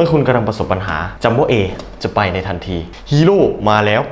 มื่อคุณกำลังประสบปัญหาจัมโบ้เอจะไปในทันทีฮีโร่มาแล้ว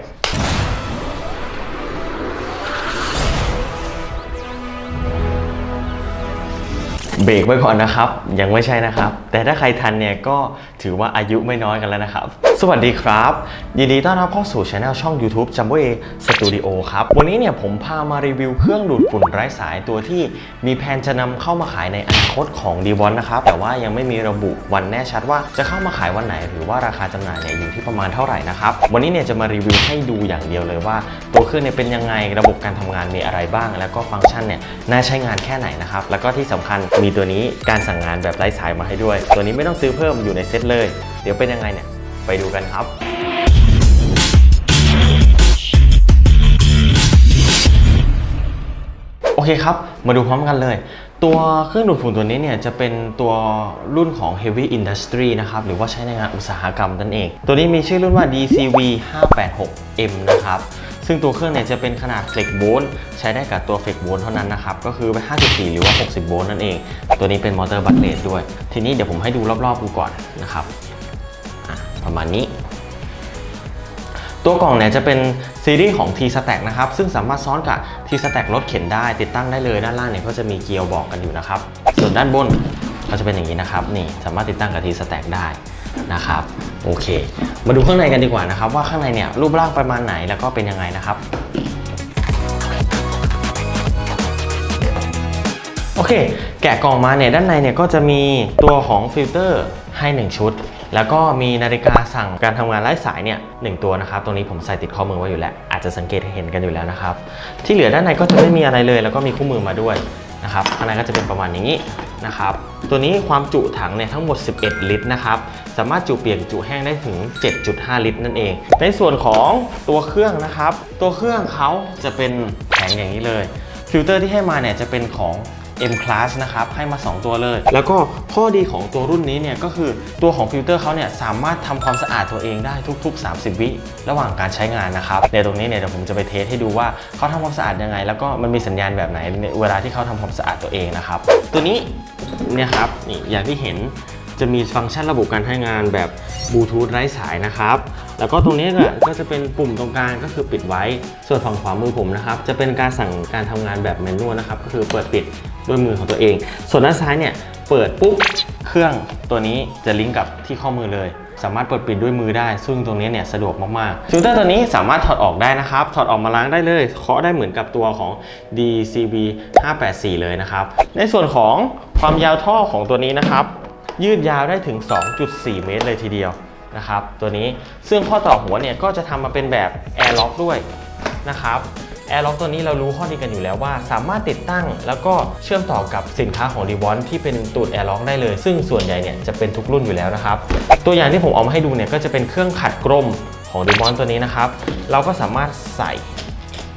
เบรกไว้ก่อนนะครับ ยังไม่ใช่นะครับ แต่ถ้าใครทันเนี่ยก็ถือว่าอายุไม่น้อยกันแล้วนะครับ สวัสดีครับ ยินดีต้อนรับเข้าสู่ช anel ช่อง YouTube Jumbo A Studio ครับ วันนี้เนี่ยผมพามารีวิวเครื่องดูดฝุ่นไร้สายตัวที่มีแผนจะนำเข้ามาขายในอนาคตของ d ีวอนนะครับ แต่ว่ายังไม่มีระบุวันแน่ชัดว่าจะเข้ามาขายวันไหน หรือว่าราคาจำหน่ายเนี่ยอยู่ที่ประมาณเท่าไหร่นะครับ วันนี้เนี่ยจะมารีวิวให้ดูอย่างเดียวเลยว่า ตัวเครื่องเนี่ยเป็นยังไงระบบการทำงานมีอะไรบ้าง แล้วก็ฟังก์ชันเนี่ยน่าใช้งานแค่ไหนนะครับแล้วก็ที่สำคัญมีตัวนี้การสั่งงานแบบไร้สายมาให้ด้วย ตัวนี้ไม่ต้องซื้อเพิ่มอยู่ในเซ็ตเลย เดี๋ยวเป็นยังไงเนี่ยไปดูกันครับโอเคครับ มาดูพร้อมกันเลย ตัวเครื่องดูดฝุ่นตัวนี้เนี่ยจะเป็นตัวรุ่นของ Heavy Industry นะครับ หรือว่าใช้ในงานอุตสาหกรรมนั่นเอง ตัวนี้มีชื่อรุ่นว่า DCV 586M นะครับ ซึ่งตัวเครื่องเนี่ยจะเป็นขนาด Flex Volt ใช้ได้กับตัว Flex Volt เท่านั้นนะครับ ก็คือไป54 หรือว่า 60 โวลต์นั่นเอง ตัวนี้เป็นมอเตอร์บัตเลสด้วย ทีนี้เดี๋ยวผมให้ดูรอบๆดูก่อนนะครับประมาณนี้ ตัวกล่องเนี่ยจะเป็นซีรีส์ของ T Stack นะครับ ซึ่งสามารถซ้อนกับ T Stack รถเข็นได้ติดตั้งได้เลยด้านล่างเนี่ยก็จะมีเกียร์บอกกันอยู่นะครับ ส่วนด้านบนก็จะเป็นอย่างนี้นะครับ นี่สามารถติดตั้งกับ T Stack ได้ นะครับโอเค มาดูข้างในกันดีกว่านะครับ ว่าข้างในเนี่ยรูปร่างประมาณไหนแล้วก็เป็นยังไงนะครับโอเค แกะกล่องมาเนี่ยด้านในเนี่ยก็จะมีตัวของฟิลเตอร์ให้ 1 ชุด แล้วก็มีนาฬิกาสั่งการทำงานไร้สายเนี่ยหตัวนะครับ ตรงนี้ผมใส่ติดข้อมือไว้อยู่แล้ว อาจจะสังเกตเห็นกันอยู่แล้วนะครับ ที่เหลือด้านในก็จะไม่มีอะไรเลย แล้วก็มีคู่มือมาด้วยนะครับ ข้างในก็จะเป็นประมาณนี้ นะครับ ตัวนี้ความจุถังเนี่ยทั้งหมด 11 ลิตรนะครับ สามารถจุเปียกจุแห้งได้ถึง 7.5 ลิตรนั่นเอง ในส่วนของตัวเครื่องนะครับ ตัวเครื่องเขาจะเป็นแผงอย่างนี้เลย ฟิลเตอร์ที่ให้มาเนี่ยจะเป็นของ M Class นะครับ ให้มา 2 ตัวเลย แล้วก็ข้อดีของตัวรุ่นนี้เนี่ยก็คือตัวของฟิลเตอร์เขาเนี่ยสามารถทำความสะอาดตัวเองได้ทุก ๆ 30 วิระหว่างการใช้งานนะครับในตรงนี้เนี่ยเดี๋ยวผมจะไปเทสให้ดูว่าเขาทำความสะอาดยังไง แล้วก็มันมีสัญญาณแบบไหนในเวลาที่เขาทำความสะอาดตัวเองนะครับ ตัวนี้ เนี่ยครับนี่อย่างที่เห็นจะมีฟังก์ชันระบบการใช้งานแบบบลูทูธไร้สายนะครับ แล้วก็ตรงนี้ก็จะเป็นปุ่มตรงกลางก็คือปิดไว้ ส่วนฝั่งขวามือผมนะครับ จะเป็นการสั่งการทำงานแบบแมนนวลนะครับ ก็คือเปิดปิดด้วยมือของตัวเอง ส่วนด้านซ้ายเนี่ยเปิดปุ๊บเครื่องตัวนี้จะลิงก์กับที่ข้อมือเลย สามารถเปิดปิดด้วยมือได้ ซึ่งตรงนี้เนี่ยสะดวกมากๆฟิลเตอร์ตัวนี้สามารถถอดออกได้นะครับ ถอดออกมาล้างได้เลยเคาะได้เหมือนกับตัวของ DCB 584 เลยนะครับ ในส่วนของ ความยาวท่อของตัวนี้นะครับ ยืดยาวได้ถึง 2.4 เมตรเลยทีเดียวนะครับ ตัวนี้ซึ่งข้อต่อหัวเนี่ยก็จะทำมาเป็นแบบ Air Lock ด้วยนะครับ Air Lock ตัวนี้เรารู้ข้อดีกันอยู่แล้วว่า สามารถติดตั้งแล้วก็เชื่อมต่อกับสินค้าของ d ีวอนที่เป็นตูด Air Lock ได้เลย ซึ่งส่วนใหญ่เนี่ยจะเป็นทุกรุ่นอยู่แล้วนะครับ ตัวอย่างที่ผมเอามาให้ดูเนี่ยก็จะเป็นเครื่องขัดกลมของ d ีวอนตัวนี้นะครับ เราก็สามารถใส่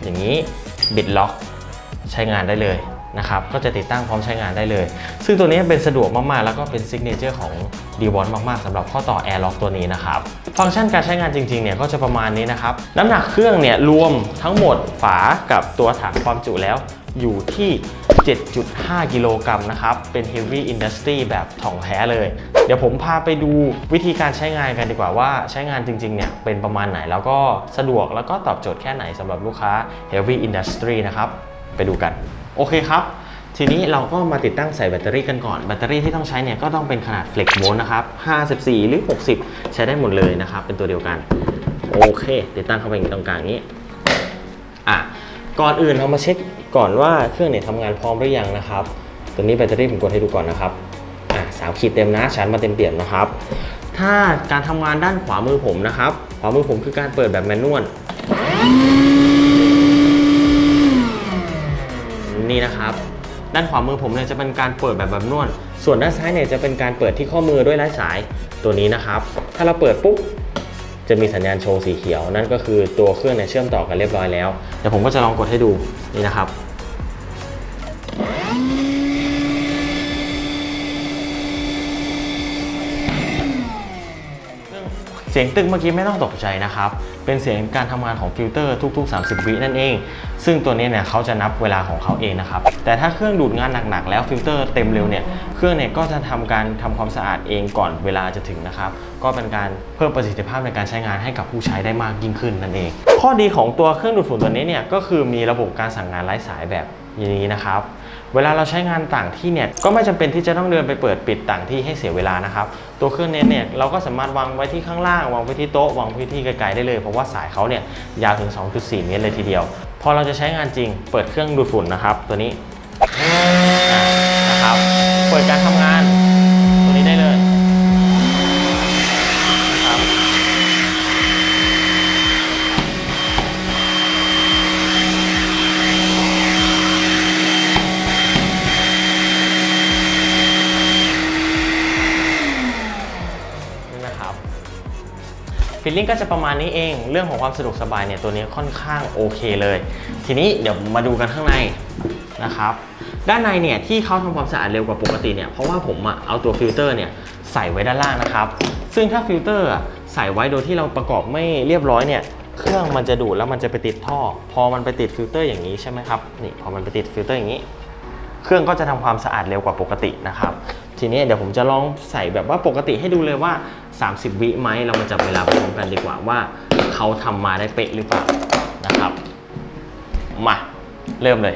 อย่างนี้บิดล็อกใช้งานได้เลย นะครับก็จะติดตั้งพร้อมใช้งานได้เลย ซึ่งตัวนี้เป็นสะดวกมากๆ แล้วก็เป็นซิกเนเจอร์ของ d ีวอนมากๆสำหรับข้อต่อ Air Lock ตัวนี้นะครับฟังก์ชันการใช้งานจริงๆเนี่ยก็จะประมาณนี้นะครับน้ำหนักเครื่องเนี่ยรวมทั้งหมดฝากับตัวถังความจุแล้วอยู่ที่ 7.5 กิโลกรัมนะครับ เป็น Heavy Industry แบบถ่องแท้เลย เดี๋ยวผมพาไปดูวิธีการใช้งานกันดีกว่าว่าใช้งานจริงๆเนี่ยเป็นประมาณไหนแล้วก็สะดวกแล้วก็ตอบโจทย์แค่ไหนสำหรับลูกค้า Heavy Industry นะครับ ไปดูกัน โอเคครับ ทีนี้เราก็มาติดตั้งใส่แบตเตอรี่กันก่อน แบตเตอรี่ที่ต้องใช้เนี่ยก็ต้องเป็นขนาด Flex Volt นะครับ 54 หรือ 60 ใช้ได้หมดเลยนะครับ เป็นตัวเดียวกัน โอเค ติดตั้งเข้าไปตรงกลางนี้ อะ ก่อนอื่นเรามาเช็คก่อนว่าเครื่องเนี่ยทำงานพร้อมหรือยังนะครับ ตัวนี้แบตเตอรี่ผมกดให้ดูก่อนนะครับ อะสามขีดเต็มนะชาร์จมาเต็มเปี่ยมนะครับ ถ้าการทำงานด้านขวามือผมนะครับ ขวามือผมคือการเปิดแบบแมนนวล นี่นะครับ ด้านขวามือผมเนี่ยจะเป็นการเปิดแบบแบบนวด ส่วนด้านซ้ายเนี่ยจะเป็นการเปิดที่ข้อมือด้วยไร้สายตัวนี้นะครับ ถ้าเราเปิดปุ๊บจะมีสัญญาณโชว์สีเขียว นั่นก็คือตัวเครื่องเนี่ยเชื่อมต่อกันเรียบร้อยแล้ว เดี๋ยวผมก็จะลองกดให้ดูนี่นะครับ เสียงตึกเมื่อกี้ไม่ต้องตกใจนะครับ เป็นเสียงการทำงานของฟิลเตอร์ทุก ๆ 30 วินั่นเอง ซึ่งตัวนี้เนี่ยเขาจะนับเวลาของเขาเองนะครับ แต่ถ้าเครื่องดูดงานหนักๆ แล้วฟิลเตอร์เต็มเร็วเนี่ย เครื่องเนี่ยก็จะทำการทำความสะอาดเองก่อนเวลาจะถึงนะครับ ก็เป็นการเพิ่มประสิทธิภาพในการใช้งานให้กับผู้ใช้ได้มากยิ่งขึ้นนั่นเอง ข้อดีของตัวเครื่องดูดฝุ่นตัวนี้เนี่ยก็คือมีระบบการสั่งงานไร้สายแบบนี้นะครับ เวลาเราใช้งานต่างที่เนี่ยก็ไม่จำเป็นที่จะต้องเดินไปเปิดปิดต่างที่ให้เสียเวลานะครับ ตัวเครื่องเน็ตเนี่ยเราก็สามารถวางไว้ที่ข้างล่าง วางไว้ที่โต๊ะวางไว้ที่ไกลๆได้เลย เพราะว่าสายเขาเนี่ยยาวถึง 2.4 เมตรเลยทีเดียว พอเราจะใช้งานจริง เปิดเครื่องดูดฝุ่นนะครับ ตัวนี้นะครับเปิดการทำงาน ฟีลลิ่งก็จะประมาณนี้เอง เรื่องของความสะดวกสบายเนี่ยตัวนี้ค่อนข้างโอเคเลย ทีนี้เดี๋ยวมาดูกันข้างในนะครับ ด้านในเนี่ยที่เขาทำความสะอาดเร็วกว่าปกติเนี่ยเพราะว่าผมอะเอาตัวฟิลเตอร์เนี่ยใส่ไว้ด้านล่างนะครับ ซึ่งถ้าฟิลเตอร์ใส่ไว้โดยที่เราประกอบไม่เรียบร้อยเนี่ยเครื่องมันจะดูดแล้วมันจะไปติดท่อ พอมันไปติดฟิลเตอร์อย่างนี้ใช่ไหมครับนี่พอมันไปติดฟิลเตอร์อย่างนี้ เครื่องก็จะทำความสะอาดเร็วกว่าปกตินะครับ ทีนี้เดี๋ยวผมจะลองใส่แบบว่าปกติให้ดูเลยว่า 30 วิไหมเรามาจับเวลาไปพร้อมกันดีกว่าว่าเขาทำมาได้เป๊ะหรือเปล่านะครับ มาเริ่มเลย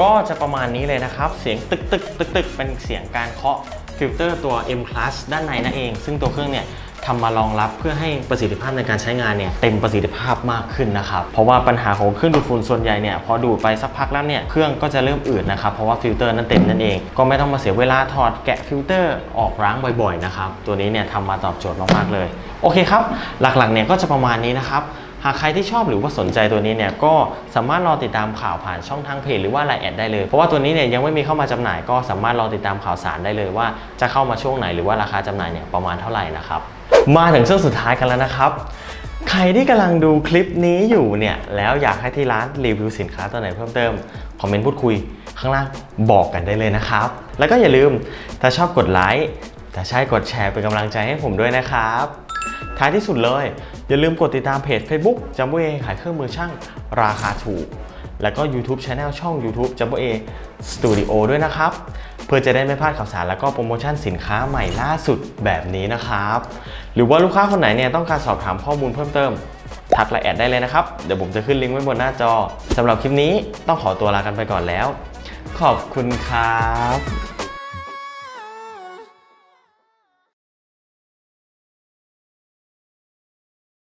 ก็จะประมาณนี้เลยนะครับ เสียงตึกตึกตึกตึกเป็นเสียงการเคาะฟิลเตอร์ตัว M Class ด้านในนั่นเอง ซึ่งตัวเครื่องเนี่ยทำมารองรับเพื่อให้ประสิทธิภาพในการใช้งานเนี่ยเต็มประสิทธิภาพมากขึ้นนะครับ เพราะว่าปัญหาของเครื่องดูดฝุ่นส่วนใหญ่เนี่ยพอดูดไปสักพักแล้วเนี่ยเครื่องก็จะเริ่มอืดนะครับ เพราะว่าฟิลเตอร์นั้นเต็มนั่นเอง ก็ไม่ต้องมาเสียเวลาถอดแกะฟิลเตอร์ออกล้างบ่อยๆนะครับ ตัวนี้เนี่ยทำมาตอบโจทย์มากๆเลย โอเคครับ หลักๆเนี่ยก็จะประมาณนี้นะครับากใครที่ชอบหรือว่าสนใจตัวนี้เนี่ยก็สามารถรอติดตามข่าวผ่านช่องทางเพจหรือว่าไลน์แอดได้เลย เพราะว่าตัวนี้เนี่ยยังไม่มีเข้ามาจำหน่ายก็สามารถรอติดตามข่าวสารได้เลยว่าจะเข้ามาช่วงไหนหรือว่าราคาจำหน่ายเนี่ยประมาณเท่าไหร่นะครับมาถึงช่วงสุดท้ายกันแล้วนะครับใครที่กำลังดูคลิปนี้อยู่เนี่ยแล้วอยากให้ที่ร้านรีวิวสินค้าตัวไหนเพิ่มเติม คอมเมนต์พูดคุยข้างล่างบอกกันได้เลยนะครับ แล้วก็อย่าลืมถ้าชอบกดไลค์ถ้าใช่กดแชร์เป็นกำลังใจให้ผมด้วยนะครับ ท้ายที่สุดเลย อย่าลืมกดติดตามเพจ Facebook จัมโบเอขายเครื่องมือช่างราคาถูก แล้วก็ YouTube Channel ช่อง YouTube จัมโบเอสตูดิโอด้วยนะครับ เพื่อจะได้ไม่พลาดข่าวสารแล้วก็โปรโมชั่นสินค้าใหม่ล่าสุดแบบนี้นะครับ หรือว่าลูกค้าคนไหนเนี่ยต้องการสอบถามข้อมูลเพิ่มเติมทักไลน์แอดได้เลยนะครับ เดี๋ยวผมจะขึ้นลิงก์ไว้บนหน้าจอสำหรับคลิปนี้ต้องขอตัวลากันไปก่อนแล้ว ขอบคุณครับ